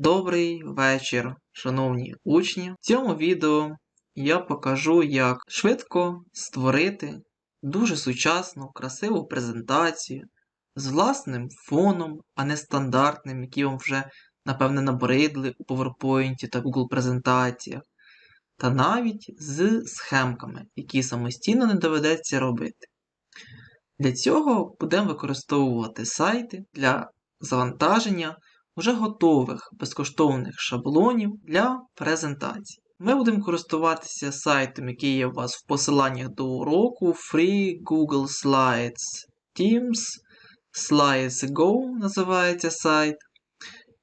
Добрий вечір, шановні учні. В цьому відео я покажу, як швидко створити дуже сучасну, красиву презентацію з власним фоном, а не стандартним, який вам вже, напевне, набридли у PowerPoint та Google презентаціях, та навіть з схемками, які самостійно не доведеться робити. Для цього будемо використовувати сайти для завантаження вже готових безкоштовних шаблонів для презентацій. Ми будемо користуватися сайтом, який є у вас в посиланнях до уроку Free Google Slides Teams. Slides Go називається сайт.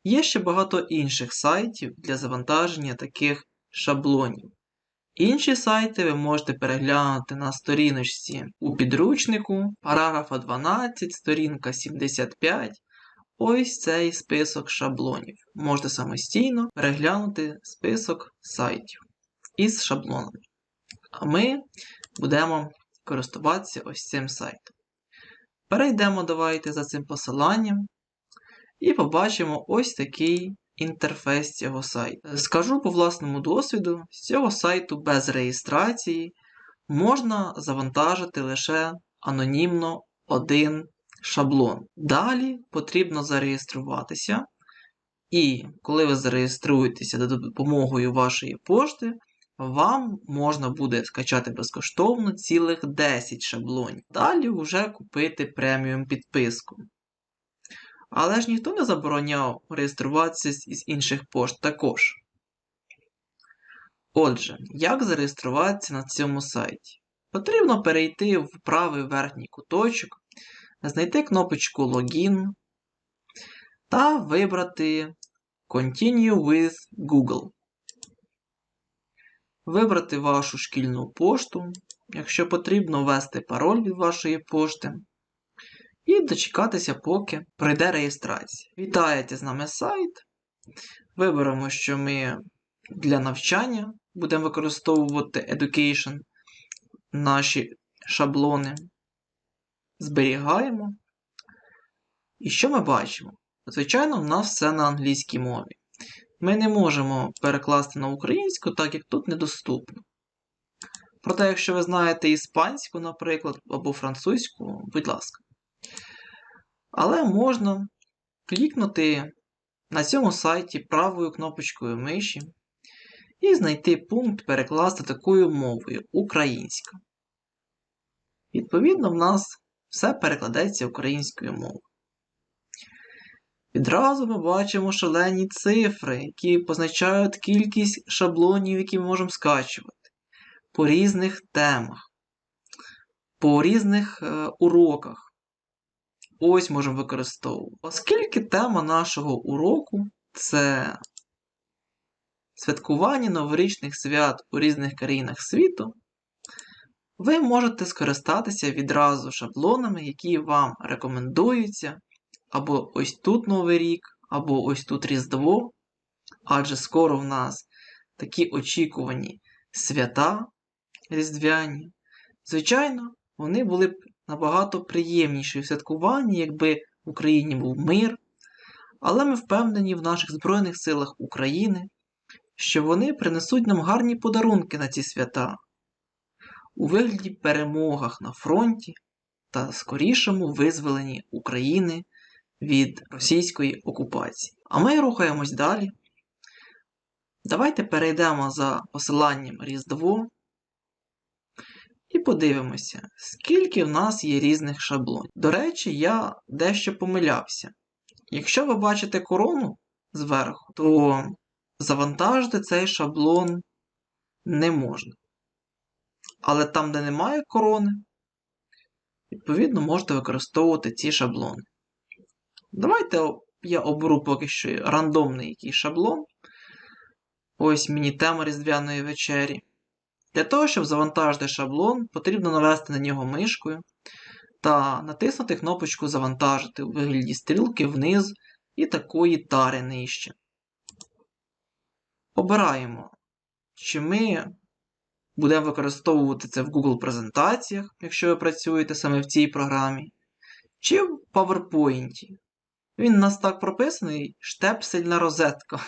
Є ще багато інших сайтів для завантаження таких шаблонів. Інші сайти ви можете переглянути на сторіночці у підручнику, параграфа 12, сторінка 75. Ось цей список шаблонів. Можете самостійно переглянути список сайтів із шаблонами. А ми будемо користуватися ось цим сайтом. Перейдемо давайте за цим посиланням і побачимо ось такий інтерфейс цього сайту. Скажу по власному досвіду, з цього сайту без реєстрації можна завантажити лише анонімно один шаблон. Далі потрібно зареєструватися. І коли ви зареєструєтеся за допомогою вашої пошти, вам можна буде скачати безкоштовно цілих 10 шаблонів. Далі вже купити преміум підписку. Але ж ніхто не забороняв реєструватися із інших пошт також. Отже, як зареєструватися на цьому сайті? Потрібно перейти в правий верхній куточок, знайти кнопочку Login та вибрати Continue with Google. Вибрати вашу шкільну пошту, якщо потрібно ввести пароль від вашої пошти. І дочекатися, поки пройде реєстрація. Вітаєте з нами сайт. Виберемо, що ми для навчання будемо використовувати Education наші шаблони. Зберігаємо. І що ми бачимо? Звичайно, в нас все на англійській мові. Ми не можемо перекласти на українську, так як тут недоступно. Проте, якщо ви знаєте іспанську, наприклад, або французьку, будь ласка. Але можна клікнути на цьому сайті правою кнопочкою миші і знайти пункт перекласти такою мовою українська. Відповідно, в нас все перекладається українською мовою. Відразу ми бачимо шалені цифри, які позначають кількість шаблонів, які ми можемо скачувати по різних темах, по різних е, уроках. Ось можемо використовувати. Оскільки тема нашого уроку це святкування новорічних свят у різних країнах світу, ви можете скористатися відразу шаблонами, які вам рекомендуються, або ось тут Новий рік, або ось тут Різдво. Адже скоро в нас такі очікувані свята різдвяні. Звичайно, вони були б набагато приємніші у святкуванні, якби в Україні був мир. Але ми впевнені в наших Збройних силах України, що вони принесуть нам гарні подарунки на ці свята у вигляді перемогах на фронті та скорішому визволенні України від російської окупації. А ми рухаємось далі. Давайте перейдемо за посиланням Різдво і подивимося, скільки в нас є різних шаблонів. До речі, я дещо помилявся. Якщо ви бачите корону зверху, то завантажити цей шаблон не можна. Але там, де немає корони, відповідно, можете використовувати ці шаблони. Давайте я оберу поки що рандомний якийсь шаблон. Ось мені тема Різдвяної вечері. Для того, щоб завантажити шаблон, потрібно навести на нього мишкою та натиснути кнопочку Завантажити у вигляді стрілки вниз і такої тари нижче. Обираємо, чи ми будемо використовувати це в Google презентаціях, якщо ви працюєте саме в цій програмі, чи в PowerPoint. Він у нас так прописаний штепсельна розетка.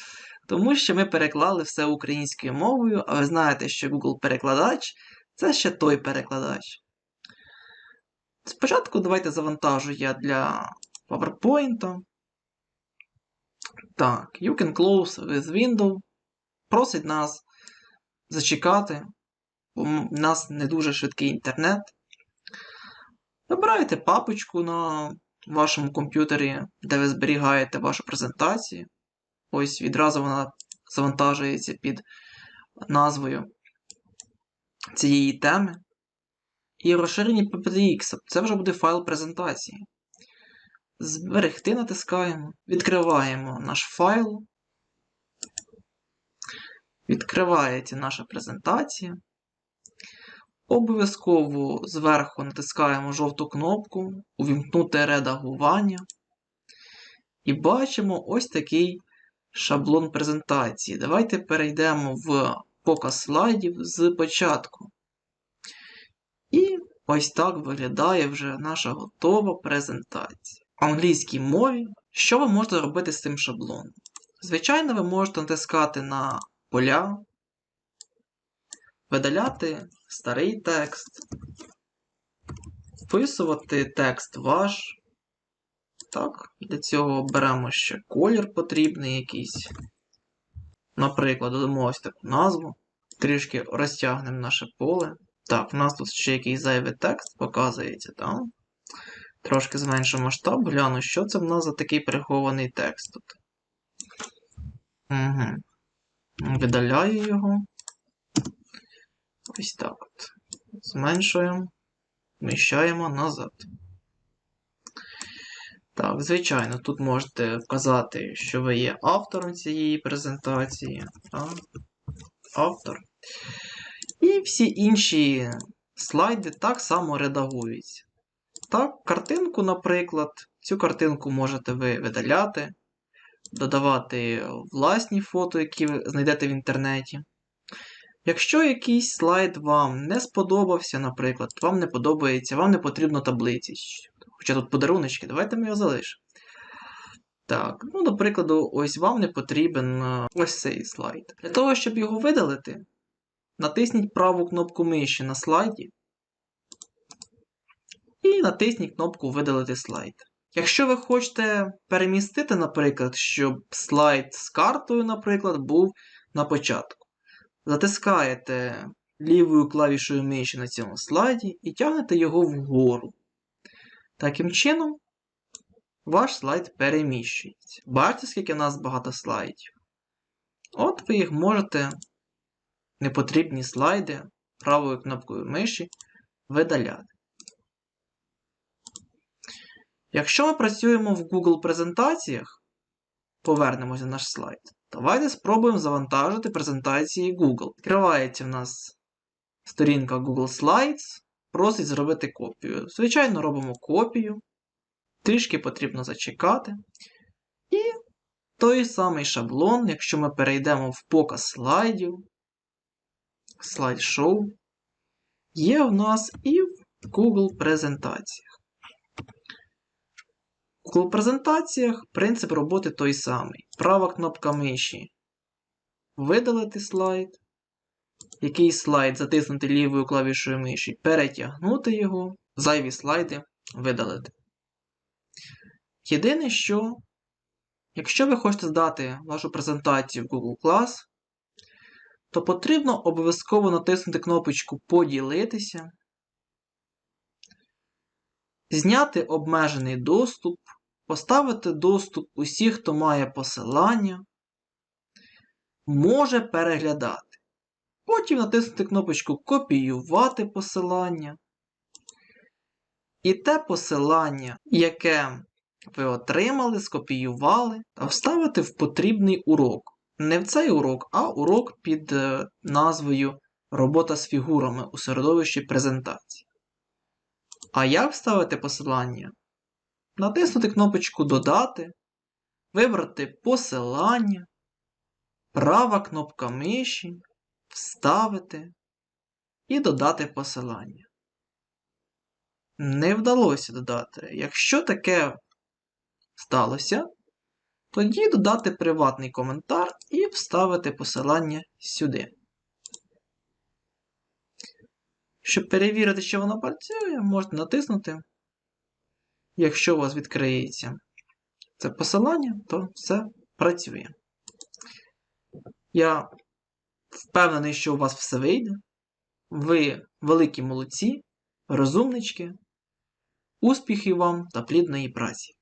Тому що ми переклали все українською мовою, а ви знаєте, що Google перекладач це ще той перекладач. Спочатку давайте завантажу я для PowerPoint. Так, you can close with window. Просить нас зачекати, бо у нас не дуже швидкий інтернет. Вибираєте папочку на вашому комп'ютері, де ви зберігаєте вашу презентацію. Ось відразу вона завантажується під назвою цієї теми. І розширені PPTX. Це вже буде файл презентації. Зберегти натискаємо, відкриваємо наш файл. Відкривається наша презентація. Обов'язково зверху натискаємо жовту кнопку Увімкнути редагування. І бачимо ось такий шаблон презентації. Давайте перейдемо в показ слайдів з початку. І ось так виглядає вже наша готова презентація. В англійській мові, що ви можете робити з цим шаблоном? Звичайно, ви можете натискати на поля, видаляти старий текст, вписувати текст ваш. Так, для цього беремо ще колір потрібний якийсь. Наприклад, додамо ось таку назву. Трішки розтягнемо наше поле. Так, у нас тут ще якийсь зайвий текст показується, так? Трошки зменшу масштаб, гляну, що це в нас за такий прихований текст тут. Угу. Видаляю його. Ось так от. Зменшуємо, вміщаємо назад. Так, звичайно, тут можете вказати, що ви є автором цієї презентації. Так? Автор. І всі інші слайди так само редагуються. Так, картинку, наприклад, цю картинку можете ви видаляти, додавати власні фото, які ви знайдете в інтернеті. Якщо якийсь слайд вам не сподобався, наприклад, вам не подобається, вам не потрібно таблиці. Хоча тут подаруночки, давайте ми його залишимо. Так, ну, до прикладу, ось вам не потрібен е, ось цей слайд. Для того, щоб його видалити, натисніть праву кнопку миші на слайді і натисніть кнопку Видалити слайд. Якщо ви хочете перемістити, наприклад, щоб слайд з картою, наприклад, був на початку, затискаєте лівою клавішою миші на цьому слайді і тягнете його вгору. Таким чином, ваш слайд переміщується. Бачите, скільки у нас багато слайдів? От ви їх можете, непотрібні слайди, правою кнопкою миші видаляти. Якщо ми працюємо в Google презентаціях, повернемося на наш слайд. Давайте спробуємо завантажити презентації Google. Відкривається в нас сторінка Google Slides, просить зробити копію. Звичайно, робимо копію. Трішки потрібно зачекати. І той самий шаблон, якщо ми перейдемо в показ слайдів, слайд-шоу, є в нас і в Google презентаціях. Google презентаціях принцип роботи той самий. Права кнопка миші. Видалити слайд. Який слайд затиснути лівою клавішою миші, перетягнути його, зайві слайди видалити. Єдине, що, якщо ви хочете здати вашу презентацію в Google Class, то потрібно обов'язково натиснути кнопочку Поділитися, зняти обмежений доступ, поставити доступ усіх, хто має посилання, може переглядати. Потім натиснути кнопочку Копіювати посилання. І те посилання, яке ви отримали, скопіювали, та вставити в потрібний урок. Не в цей урок, а урок під е, назвою Робота з фігурами у середовищі презентації. А як вставити посилання? Натиснути кнопочку Додати, вибрати посилання, права кнопка миші, Вставити і додати посилання. Не вдалося додати. Якщо таке сталося, тоді додати приватний коментар і вставити посилання сюди. Щоб перевірити, що воно працює, можете натиснути. Якщо у вас відкриється це посилання, то все працює. Я впевнений, що у вас все вийде. Ви великі молодці, розумнички. Успіхів вам та плідної праці!